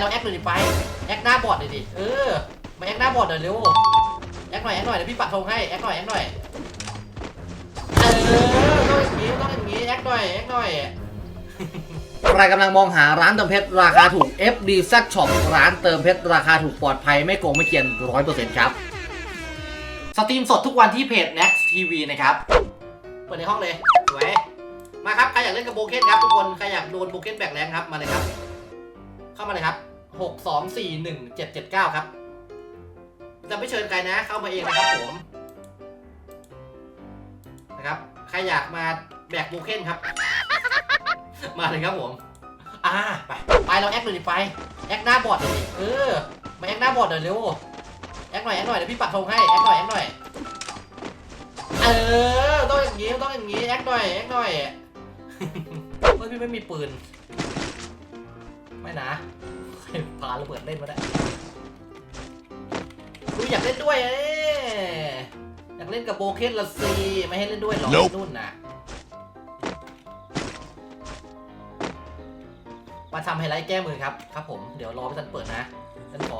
เราแอคเลยดิไปแอคหน้าบอร์ดเลยดิเออมาแอคหน้าบอร์ดหน่อยเร็วแอคหน่อยแอคหน่อยเดี๋ยวพี่ปักธงให้แอคหน่อยแอคหน่อยเออต้องอย่างนี้ต้องอย่างนี้แอคหน่อยแอคหน่อยใครกำลังมองหาร้านเติมเพชรราคาถูก FD z Shop ร้านเติมเพชรราคาถูกปลอดภัยไม่โกงไม่เกียน100%ครับ สตรีมสดทุกวันที่เพจ Next TV นะครับ เปิดในห้องเลยสวยมาครับ ใครอยากเล่นกับโบเกนครับทุกคน ใครอยากโดนโบเกนแบกแรงครับ มาเลยครับ เข้ามาเลยครับ 6 2 4 1 7 7 9 ครับ จะไม่เชิญใครนะเข้ามาเองนะครับผม นะครับ ใครอยากมาแบกโบเกนครับ มาเลยครับผม อ่า ไป ไปเราแอคเลยดิไป แอคหน้าบอร์ดเลยดิเออ มาแอคหน้าบอร์ดหน่อยเร็ว แอคหน่อยแอคหน่อยเดี๋ยวพี่ปักธงให้ แอคหน่อยแอคหน่อย เออ ต้องอย่างงี้ต้องอย่างงี้ แอคหน่อยแอคหน่อยเฮ้ยพี่ไม่มีปืน ไม่นะใครพาระเบิดเล่นมาได้กูอยากเล่นด้วยเอ้ยอยากเล่นกับโบเคนละซีไม่ให้เล่นด้วยหรอ Nope นู่นน่ะมาทำไฮไลท์แก้มือครับ ครับผม เดี๋ยวรอพี่ตันเปิดนะตันขอ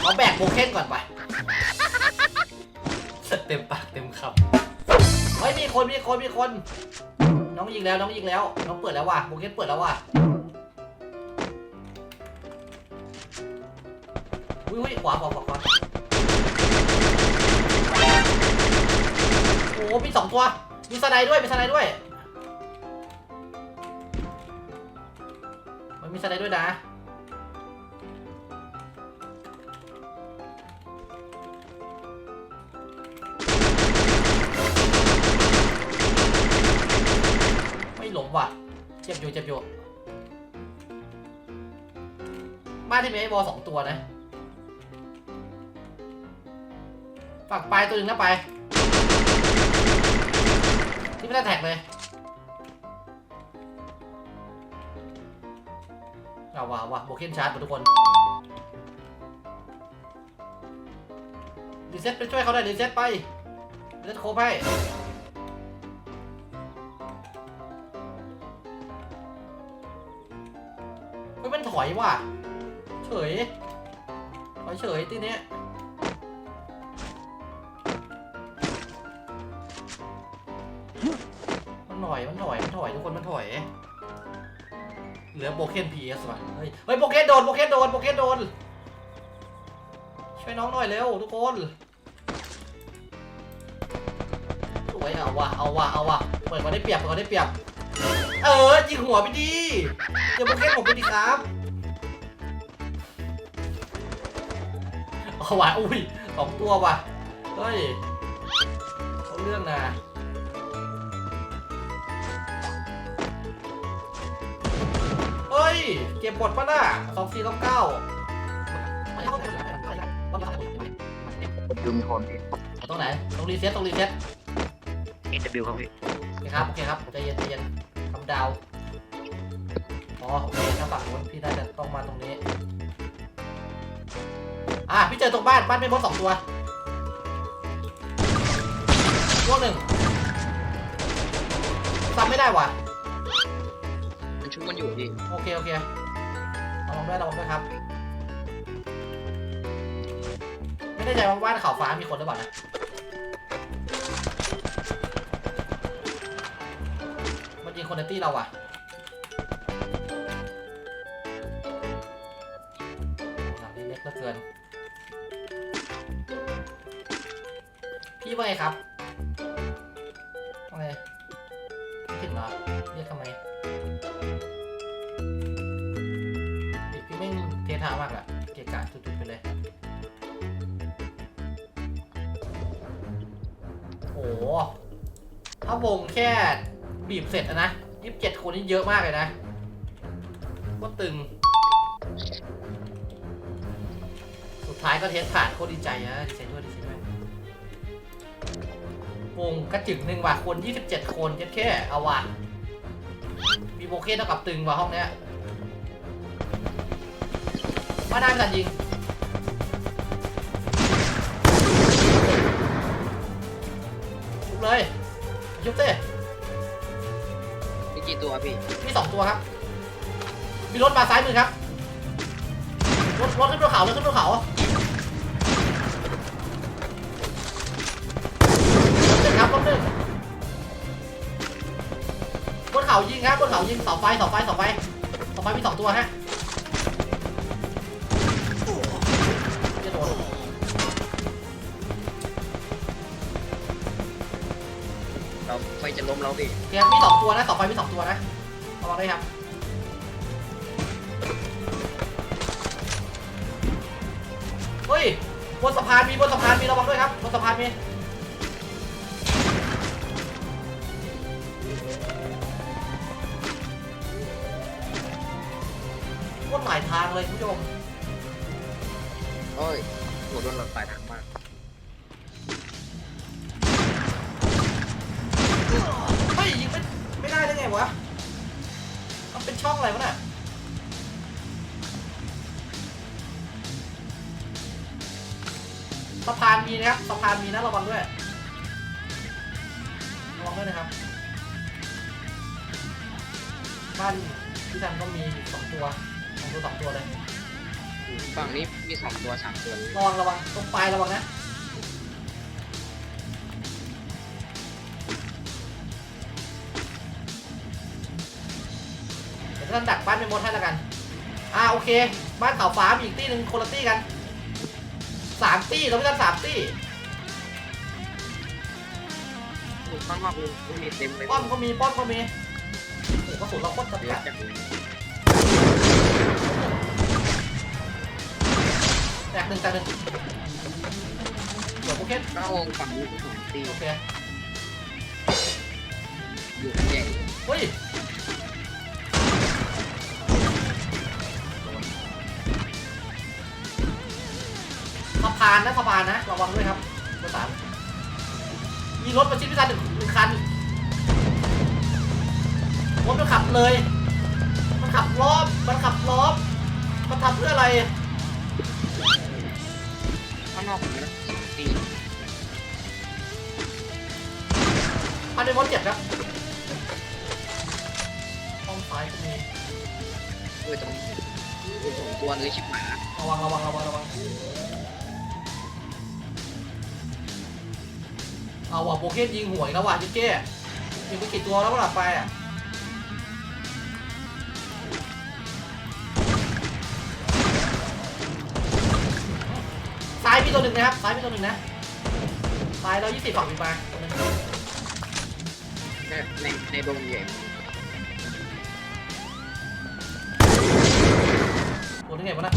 ขอแบกโบเคนก่อนไปเต็มปากเต็มคำเฮ้ยมีคนมีคนมีคน น้องยิงแล้วน้องยิงแล้ว น้องเปิดแล้วว่ะโบเคนเปิดแล้วว่ะ อุ้ยอุ้ยขวาขวาขวาขวาโอ้โหมีสองตัว มีสไนด์ด้วย มีสไนด์ด้วย มันมีสไนด์ด้วยนะ ไม่หลงว่ะ เจ็บอยู่ เจ็บอยู่ บ้านที่มีไอ้บอลสองตัวนะ ฝากปลายตัวหนึ่งนะไป ที่ไม่ได้แท็กเลยเอาว่ะว่ะโบเคนชาร์จหมดทุกคนรีเซ็ตไปช่วยเขาได้รีเซ็ตไปรีเซ็ตโคบให้เฮ้ยมันถอยว่ะ เฉยถอยเฉยทีเนี้ย มันหน่อย มันถอย มันถอยทุกคน มันถอย เหลือโบเคนพีเอสว่ะ เฮ้ย เฮ้ยโบเคนโดน โบเคนโดน โบเคนโดน ช่วยน้องหน่อยเร็วทุกคนสวยเอาว่ะ เอาว่ะ เอาว่ะ เปิดก่อนได้เปรียบเปิดก่อนได้เปรียบ เออยิงหัวไปดีเดี๋ยวโบเคนผมไปดีครับเอาว่ะ อุ้ยสองตัวว่ะ เฮ้ยเขาเรื่องนะ เฮ้ยเก็บหมดปะน่ะสองสี่เก้าเก้าดูมีคนพี่ ตรงไหนตรงรีเซ็ตตรงรีเซ็ตเอ็นบิวครับพี่โอเคครับโอเคครับใจเย็นใจเย็นทำดาวอ๋อโอเคถ้าฝั่งนู้นพี่น่าจะต้องมาตรงนี้ อะพี่เจอตรงบ้านบ้านไม่มดสองตัวตัวหนึ่งซ้ำไม่ได้ว่ะมันชุบมัน อยู่พี่โอเค โอเคระวังด้วยระวังด้วยครับ ไม่แน่ใจว่าบ้านเขาฟ้ามีคนหรือเปล่านะมันยิงคนในตี้เราอะหลังนี้เล็กเหลือเกิน พี่ว่าไงครับว่าไงไม่ถึงเหรอเรียกทำไม ม่งเทท่ามากอะเกะกะจุดๆไปเลย โอ้โหถ้าวงแค่บีบเสร็จอะนะยี่สิบเจ็ดคนนี่เยอะมากเลยนะ ก็ตึง สุดท้ายก็เทสผ่านโคตรดีใจนะดีใจด้วยดีใจด้วยวงกระจึงหนึ่งว่ะคน 27 คนเจ็ดแค่เอาว่ะมีโบเก้เท่ากับตึงว่ะห้องเนี้ย มาได้ไม่ทันยิงชุบเลยชุบเต้มีกี่ตัวพี่มีสองตัวครับ มีรถมาซ้ายมือครับ รถรถขึ้นบนเขารถขึ้นบนเขารถหนึ่งครับรถหนึ่งบนเขายิงครับบนเขายิงเสาไฟเสาไฟเสาไฟเสาไฟมีสองตัวฮะ ล้มแล้วพี่เกมมีสองตัวนะเสาไฟมีสองตัวนะระวังด้วยครับเฮ้ยบนสะพานมีบนสะพานมีระวังด้วยครับบนสะพานมีโคตรหลายทางเลยคุณผู้ชม โอ้ยหัวโดนหลอดปลายทางมาก ไม่ได้ได้ไงวะมันเป็นช่องอะไรวะน่ะสะพานมีนะครับสะพานมีนะระวังด้วยระวังด้วยนะครับ บ้านพี่ทันก็มีอยู่สองตัวสองตัวสองตัวเลย ฝั่งนี้มีสองตัวสามตัวเลยระวังระวังตรงปลายระวังนะ ท่านดักบ้านเป็นมดให้แล้วกัน อ่าโอเค บ้านเขาฟ้ามีอีกตี้หนึ่งคนละตี้กันสามตี้เราไม่ได้สามตี้ข้างนอกมันมีเต็มเลยป้อมก็มีป้อมก็มีโอ้โหกระสุนเราโคตรจำเยกัอะดจังเลยแตกหนึ่งแตกหนึ่งเดี๋ยวโอเคก็เอาฝั่งนี้สองตีโอเคอยู่กันใหญ่เฮ้ย พานนะสะพานนะระวังด้วยครับเบอร์สามมีรถมาชิดพิธาหนึ่งหนึ่งคันรถมันขับเลย มันขับล้อมมันขับล้อมมันทำเพื่ออะไรข้างนอกผมนะสองตีพันในมดเจ็บครับห้องซ้ายก็มีเออตรงนี้เออสองตัวเลยชิบหายละระวังระวังระวังระวัง เอาว่ะโบเกตยิงหวยแล้วว่ะจิ๊กเก้ยิงไปกี่ตัวแล้วหลับไปอะซ้ายมีตัวหนึ่งนะครับซ้ายมีตัวหนึ่งนะซ้ายเรายี่สิบฝั่งมีมาตัวหนึงในในในดงใหญ่ตัวนึงไงวะนะ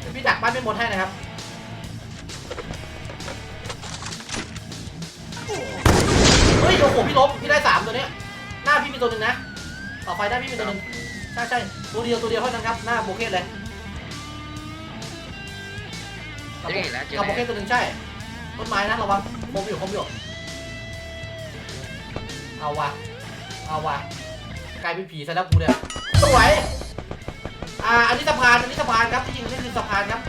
เดี๋ยวพี่ดักบ้านไม่หมดให้นะครับ หพี่ล้มพี่ได้สามตัวเนี้ยหน้าพี่มีตัวหนึ่งนะ ต่อไฟหน้าพี่มีตัวหนึ่งใช่ใช่ตัวเดียวตัวเดียวเท่านั้นครับหน้าโบเกตเลยกับเจ๊แล้วเจอกับโบเกแล้ตวตัวหนึ่งใช่ต้นไม้นะระวังคมอยู่คมอยู่เอาวะเอาวะกลายเป็นผีซะแล้วกูเนี่ยสวยอ่าอันนี้สะพานอันนี้สะพานครับที่จริงนี่คือสะพานครับ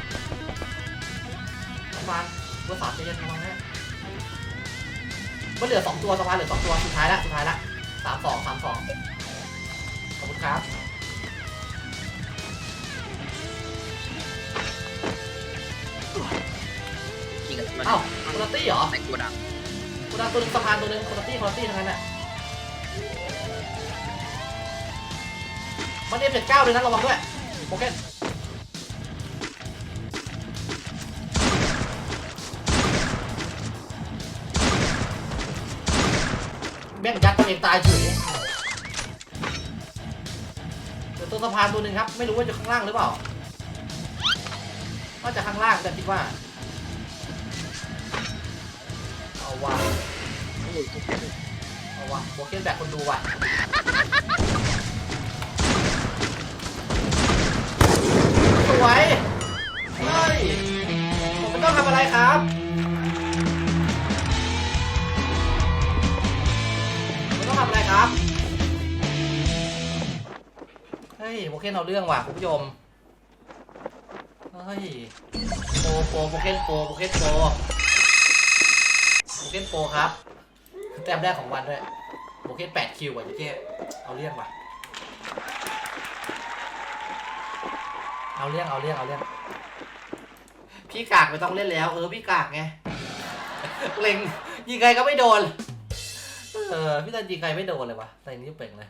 สะพานเบอร์สามใจเย็นระวังนะ มันเหลือสองตัวสะพานเหลือสองตัวสุดท้ายละสุดท้ายละสามสองสามสองขอบคุณครับยิงกันมันเอ้าคุณตี้เหรอในตัวดังคุณตัวหนึงสะพานตัวหนึงคุณตี้คุณตี้ทั้งนั้นน่ะมันเอ็มเจ็ดเก้าเลยนะระวังด้วยโอเคแม่งยัดตัวเองตายเฉยเดี๋ยวตัวสะพานตัวหนึ่งครับ ไม่รู้ว่าจะข้างล่างหรือเปล่าว่าจะข้างล่างแต่คิดว่า เอาว่ะโอ้ยทุกเอาว่ะโบเกนแบบคนดูว่ะสวยเฮ้ยผมไม่ต้องทำอะไรครับ ฮ้ยโบเกนเอาเรื่องว่ะคุณผู้ชม เฮ้ยโปโปโบเกนโปโบเกนโปโบเกนโปครับ แต้มแรกของวันด้วยโบเกต8คิวว่ะเจ๊เอาเรียกว่ะ เอาเรื่องเอาเรื่องเอาเรื่อง พี่กากไม่ต้องเล่นแล้ว เออพี่กากไง เล็งยิงใครก็ไม่โดน เออพี่ตันยิงใครไม่โดนเลยวะแต่นนี้เป่งเลย